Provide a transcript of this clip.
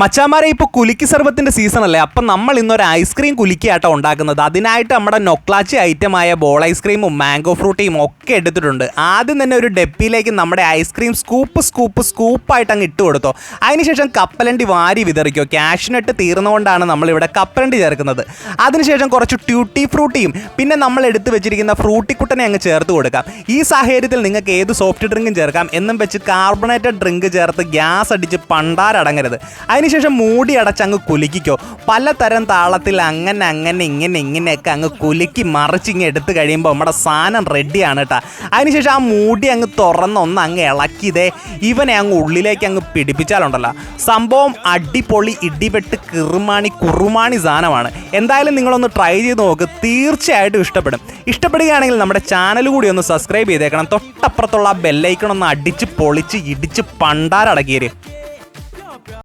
മച്ചാമാരെ ഇപ്പോൾ കുലുക്കി സർവത്തിന്റെ സീസൺ അല്ലേ? അപ്പം നമ്മൾ ഇന്നൊരു ഐസ്ക്രീം കുലുക്കിയാട്ടോ ഉണ്ടാക്കുന്നത്. അതിനായിട്ട് നമ്മുടെ നൊക്ലാച്ചി ഐറ്റമായ ബോൾ ഐസ്ക്രീമും മാംഗോ ഫ്രൂട്ടിയും ഒക്കെ എടുത്തിട്ടുണ്ട്. ആദ്യം തന്നെ ഒരു ഡെപ്പിയിലേക്ക് നമ്മുടെ ഐസ്ക്രീം സ്കൂപ്പ് സ്കൂപ്പ് സ്കൂപ്പായിട്ട് അങ്ങ് ഇട്ട് കൊടുത്തോ. അതിനുശേഷം കപ്പലണ്ടി വാരി വിതറിക്കോ? ക്യാഷിനിട്ട് തീർന്നുകൊണ്ടാണ് നമ്മളിവിടെ കപ്പലണ്ടി ചേർക്കുന്നത്. അതിനുശേഷം കുറച്ച് ട്യൂട്ടി ഫ്രൂട്ടിയും പിന്നെ നമ്മൾ എടുത്ത് വെച്ചിരിക്കുന്ന ഫ്രൂട്ടിക്കുട്ടനെ അങ്ങ് ചേർത്ത് കൊടുക്കാം. ഈ സാഹചര്യത്തിൽ നിങ്ങൾക്ക് ഏത് സോഫ്റ്റ് ഡ്രിങ്കും ചേർക്കാം. എന്നും വെച്ച് കാർബണേറ്റഡ് ഡ്രിങ്ക് ചേർത്ത് ഗ്യാസ് അടിച്ച് പണ്ടാരടങ്ങരുത്. അതിനുശേഷം മൂടി അടച്ച് അങ്ങ് കുലുക്കിക്കോ. പലതരം താളത്തിൽ അങ്ങനെ അങ്ങനെ ഇങ്ങനെ ഇങ്ങനെയൊക്കെ അങ്ങ് കുലുക്കി മറിച്ചിങ്ങ് എടുത്ത് കഴിയുമ്പോൾ നമ്മുടെ സാധനം റെഡിയാണ് കേട്ടോ അതിനുശേഷം ആ മൂടി അങ്ങ് തുറന്ന് ഒന്ന് അങ്ങ് ഇളക്കിയതേ ഇവനെ അങ്ങ് ഉള്ളിലേക്ക് അങ്ങ് പിടിപ്പിച്ചാലുണ്ടല്ലോ. സംഭവം അടിപൊളി ഇടിവെട്ട് കിറുമാണി കുറുമാണി സാധനമാണ്. എന്തായാലും നിങ്ങളൊന്ന് ട്രൈ ചെയ്ത് നോക്ക് തീർച്ചയായിട്ടും ഇഷ്ടപ്പെടും. ഇഷ്ടപ്പെടുകയാണെങ്കിൽ നമ്മുടെ ചാനൽ കൂടി ഒന്ന് സബ്സ്ക്രൈബ് ചെയ്തേക്കണം. തൊട്ടപ്പുറത്തുള്ള ആ ബെല്ലൈക്കൺ ഒന്ന് അടിച്ച് പൊളിച്ച് ഇടിച്ച് പണ്ടാരടക്കിയേര്.